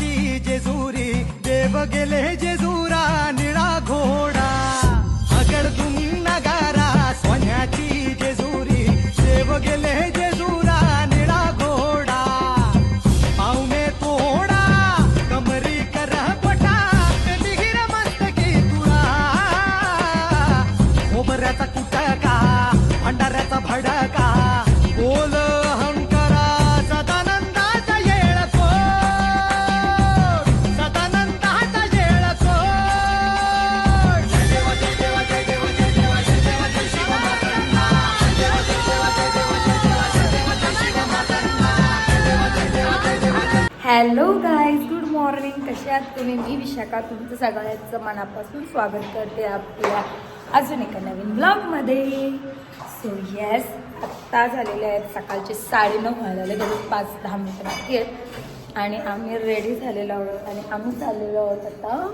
जेजुरी देव गेले जेजुरा निळा घोडा. अगडतून नगारा हॅलो गाईज गुड मॉर्निंग कसे आहात तुम्ही? मी विशाखा. तुमचं सगळ्यांचं मनापासून स्वागत करते आपल्या अजून एका नवीन ब्लॉगमध्ये सो येस आत्ता झालेले आहेत सकाळचे साडेनऊ व्हायला आले पाच दहा मिनटं बाकी आहेत. आणि आम्ही रेडी झालेलो आहोत. आणि आम्ही चाललेलो आहोत आता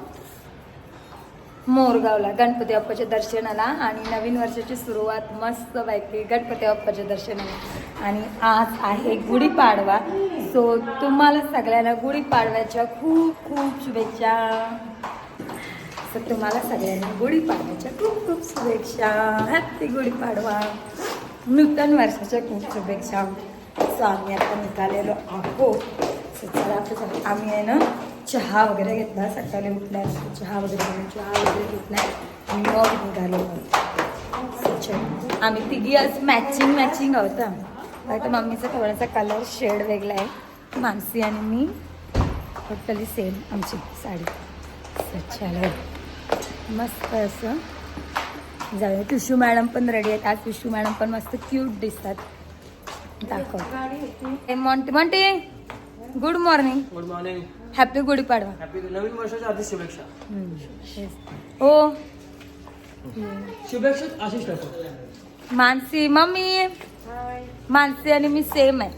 मोरगावला गणपती बाप्पाच्या दर्शनाला. आणि नवीन वर्षाची सुरुवात मस्त बायकी गणपती बाप्पाच्या दर्शनाला. आणि आज आहे गुढीपाडवा. सो तुम्हाला सगळ्यांना गुढीपाडव्याच्या खूप खूप शुभेच्छा. सो तुम्हाला सगळ्यांना गुढीपाडव्याच्या खूप खूप शुभेच्छा. हॅपी गुढीपाडवा नूतन वर्षाच्या खूप शुभेच्छा. सो आम्ही आता निघालेलो आहोत. सो चला आता आम्ही आहे ना चहा वगैरे घेतला. सकाळी उठल्या चहा वगैरे चहा वगैरे घेतला. आणि मग निघालो आम्ही तिघी आज मॅचिंग मॅचिंग आहोत फक्त मम्मीचा थोडासा कलर शेड वेगळा आहे. मानसी आणि मी टोटली सेम आमची साडी. चला मस्त असं. जाऊया. विशू मॅडम पण रेडी आहेत. आज विशू मॅडम पण मस्त क्यूट दिसतात. दाखव. Monty Monty good morning good morning happy Gudhi Padwa नवीन वर्षाच्या आधी शुभेच्छा. हो शुभेच्छा आशिष मानसी मम्मी. मानसी आणि मी सेम आहे.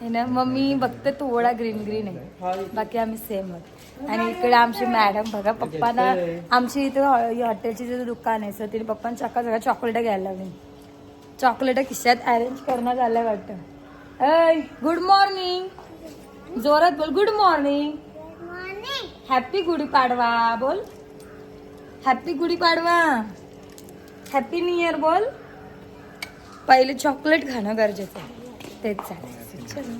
है ना? मम्मी फक्त थोडा ग्रीन ग्रीन आहे. बाकी आम्ही सेम आहोत. आणि इकडे आमची मॅडम बघा पप्पाना आमची इथे हॉटेलची जे दुकान आहे सर तिने पप्पांना चक्का सगळ्या चॉकलेट घ्यायला लावली. चॉकलेट खिशात अरेंज करण्यात आलंय वाटतं. गुड मॉर्निंग जोरात बोल. गुड मॉर्निंग हॅपी गुढीपाडवा बोल. Happy Gudhi Padwa happy new year बोल. पहिले चॉकलेट खाणं गरजेचं आहे. तेच चालेल. चलो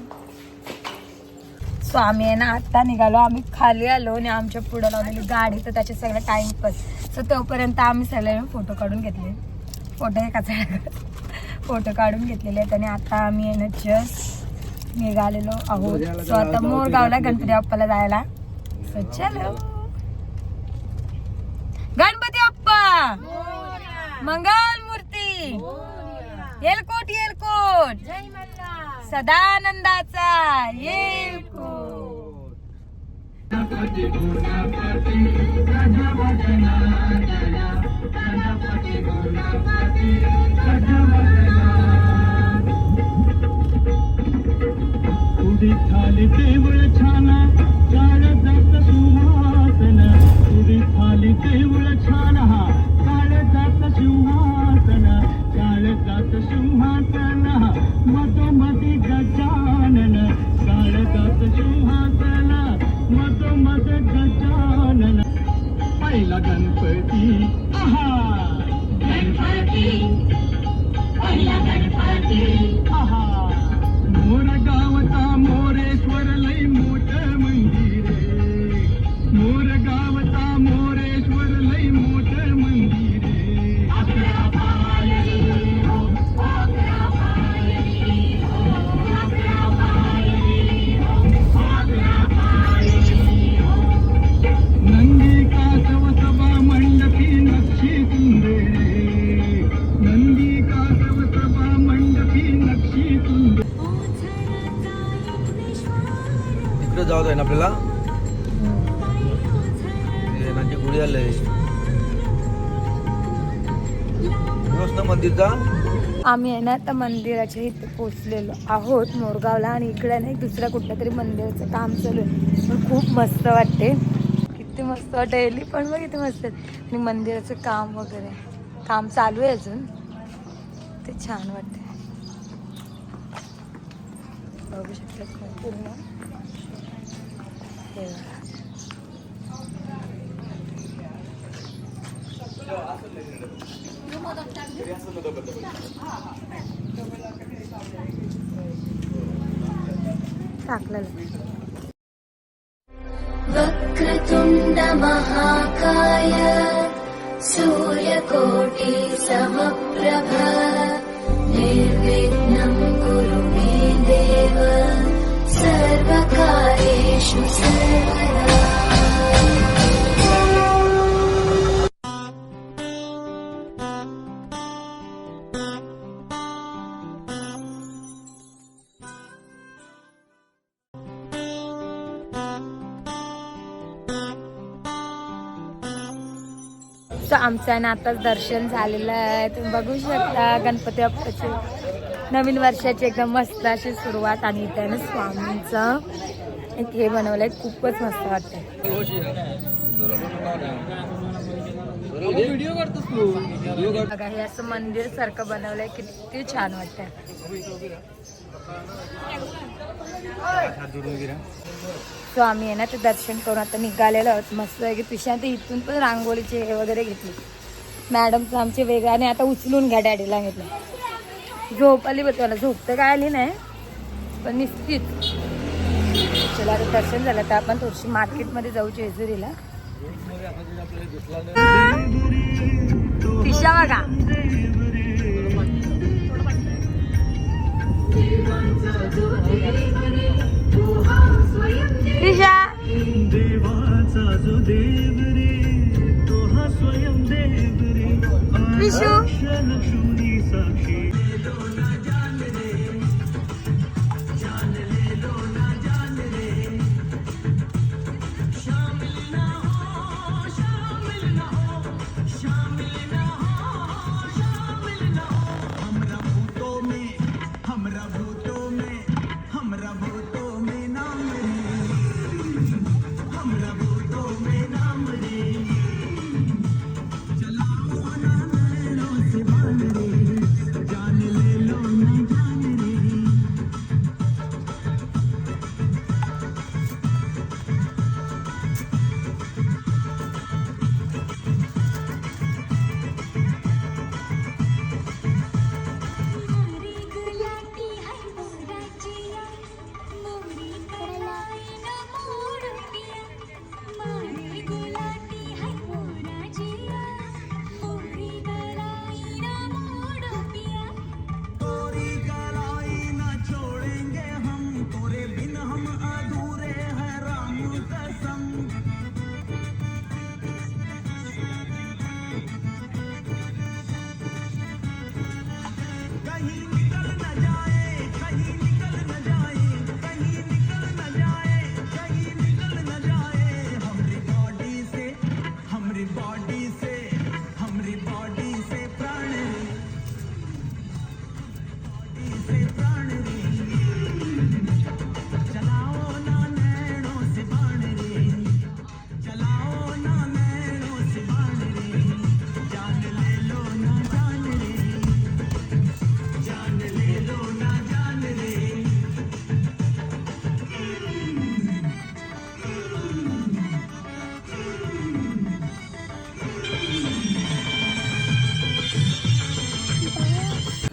सो आम्ही आहे ना आत्ता निघालो. आम्ही खाली आलो आणि आमच्या पुढं लावलेली गाडी तर त्याचे सगळं टाइम पास सो तोपर्यंत आम्ही सगळे फोटो काढून घेतले. फोटो एकाचा फोटो काढून घेतलेले आहेत आणि आता आम्ही आहे ना जस्ट निघालेलो आहोत. सो आता मोरगावला गणपती. बाप्पाला जायला. सो चलो. गणपती बाप्पा! मंगल मूर्ती! येलकोट येलकोट. सदानंदाचा येलकोट. उडी थाली छाना. तिकडे ना आपल्याला? नाची गुढी आलंय मंदिरचा आम्ही आहे ना आता मंदिराच्या इथे पोचलेलो आहोत मोरगावला आणि इकडे ना दुसऱ्या कुठल्या तरी मंदिराचं काम चालू आहे. पण खूप मस्त वाटते. किती मस्त डेली पण मग किती मस्त आणि मंदिराचं काम वगैरे. काम चालू आहे अजून. ते छान वाटते बघू शकतात पूर्ण. वक्रतुण्ड महाकाय वक्रतुण्डमहाकाय सूर्यकोटि समप्रभ। सो आमचं ना आताच दर्शन झालेलं आहे. तुम्ही बघू शकता गणपती बाप्पाची नवीन वर्षाची एकदम मस्त अशी सुरुवात आणि त्याने स्वामींचं. एक हे बनवलं आहे खूपच मस्त वाटतं बघा हे असं मंदिर सारखं बनवलंय किती छान वाटतंय. सो आम्ही आहे ना ते दर्शन करून आता निघालेलो आहोत. मस्त आहे की पिशा ते इथून पण रांगोळीचे हे वगैरे घेतली. मॅडमचं आमचे वेगाने आता उचलून घ्या डॅडीला घेतलं. झोप आली बघ त्याला झोप तर काय आली नाही पण निश्चित चला आता दर्शन झालं. तर आपण थोडीशी मार्केटमध्ये जाऊ जेजुरीला. पिशा बघा. देवाचा जो देव रे तो हा स्वयं देव रे लक्ष्मी साक्षी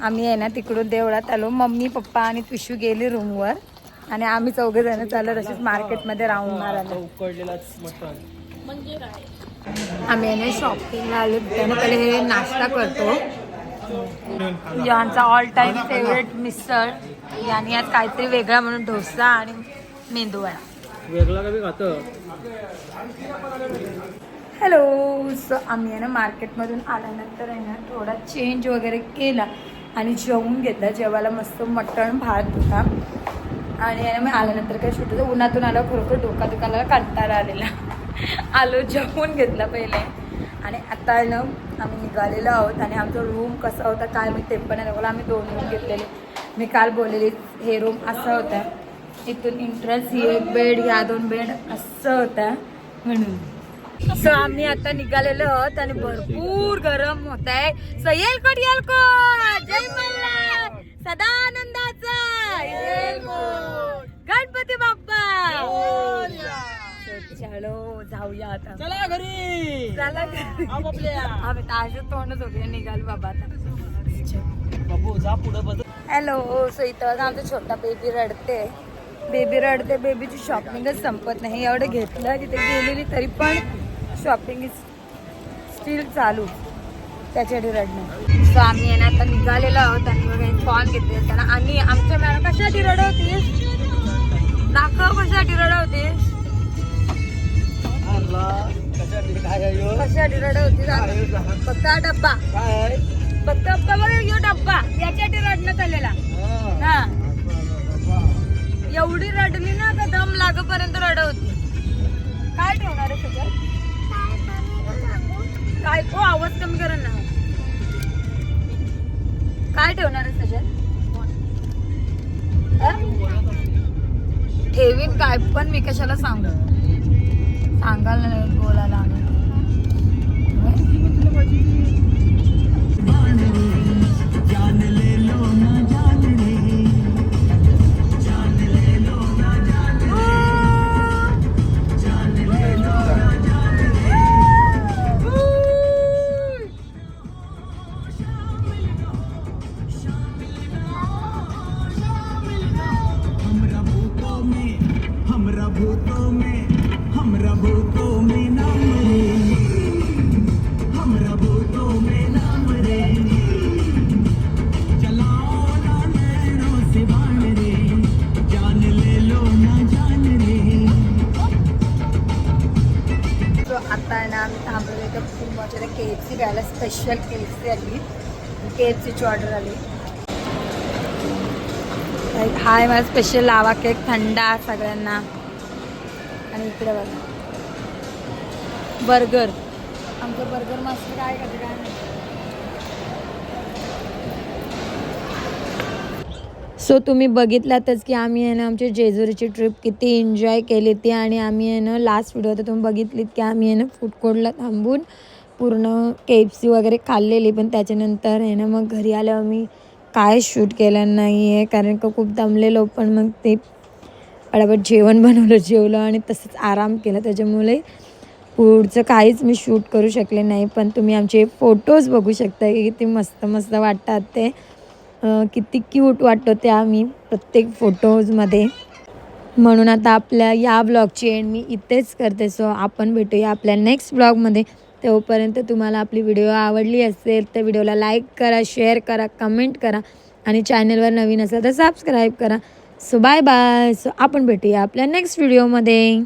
आम्ही आहे ना तिकडून देवळात आलो. मम्मी पप्पा आणि पिशू गेली रूमवर आणि आम्ही चौघे जण चाललो तसेच मार्केटमध्ये राऊंड मारायला आम्ही आहे ना शॉपिंगला आलो. त्याने पहिले हे नाश्ता करतो. यांचा ऑल टाइम फेवरेट मिसळ. यांनी आज काहीतरी वेगळा म्हणून डोसा आणि वेगळा कधी खातं? हॅलो सो आम्ही आहे ना मार्केटमधून आल्यानंतर आहे ना थोडा चेंज वगैरे केला. आणि जेवून घेतलं. जेवायला मस्त मटण भात होता. आणि मी आल्यानंतर काय शूट होतं उन्हातून आलं खरोखर डोका दुकानाला कंटाळा आलेला. आलो जेवून घेतलं पहिले. आणि आता आहे ना आम्ही निघालेलो आहोत आणि आमचा रूम कसा होता काय मी ते पण आहे. आम्ही दोन रूम घेतलेले. मी काल बोललेली हे रूम असं होता. इथून इंट्रन्स ही एक बेड ह्या दोन बेड असं होता. म्हणून. सो आम्ही आता निघालेलो आहोत आणि भरपूर गरम होत आहे. सो येलकोट जय मल्हार सदानंदाचा. गणपती बाप्पा. हॅलो जाऊया आता. चला घरी. चला आम्ही ताजं तोंडच होते निघाल बाबा आता. बाबू जा पुढे बस हॅलो सो इथं आमचा छोटा बेबी रडते. बेबी रडते बेबीची शॉपिंगच संपत नाही. एवढं घेतलं तिथे गेलेली तरी पण शॉपिंग इज स्टील चालू त्याच्यासाठी रडणं. सो आम्ही आहे ना आता निघालेलो आहोत आणि बघा फॉन घेतले त्यांना आणि आमच्या मॅडम कशासाठी रडवते दाखव कशासाठी रडवते काय आहे ह्यो? कशासाठी रडवते काय आहे ह्यो? फक्त हा डब्बा? फक्त डब्बा बघा यो डब्बा. याच्यासाठी रडणं चाललेला. हा. हा. एवढी रडली ना का दम लागपर्यंत रडवती काय ठेवणार आहे सगळं? काय ओ आवाज कमी कर ना. काय ठेवणार आहे सजल ठेवीन काय पण मी कशाला सांगू? सांगायला नाही बोलायला के एफ सीची ऑर्डर आली हाय माझा स्पेशल लावा केक थंडा सगळ्यांना. आणि इकडे बघा. बर्गर आमचं बर्गर मस्त काय करते काय सो तुम्ही बघितलातच की आम्ही आहे ना आमची जेजुरीची ट्रिप किती एन्जॉय केली ती. आणि आम्ही आहे ना लास्ट व्हिडिओ तर तुम्ही बघितलीत की आम्ही आहे ना फूड कोर्टला थांबून पूर्ण के एफ सी वगैरे खाल्लेली पण त्याच्यानंतर आहे ना मग घरी आल्यावर मी काय शूट केलं नाही आहे कारण का खूप दमलेलो. पण मग ते पटापट जेवण बनवलं जेवलं आणि तसंच आराम केला. त्याच्यामुळे पुढचं काहीच मी शूट करू शकले नाही. पण तुम्ही आमचे फोटोज बघू शकता की किती मस्त मस्त वाटतात ते. किती क्यूट वाटतो ते आम्ही प्रत्येक फोटोजमध्ये म्हणून आता आपल्या या ब्लॉगची एंड मी इथेच करते. सो आपण भेटूया आपल्या नेक्स्ट ब्लॉगमध्ये तोपर्यंत तुम्हाला आपली व्हिडिओ आवडली असेल तर व्हिडिओला लाईक करा शेअर करा कमेंट करा आणि चॅनलवर नवीन असेल तर सबस्क्राईब करा. सो बाय बाय सो आपण भेटूया आपल्या नेक्स्ट व्हिडिओमध्ये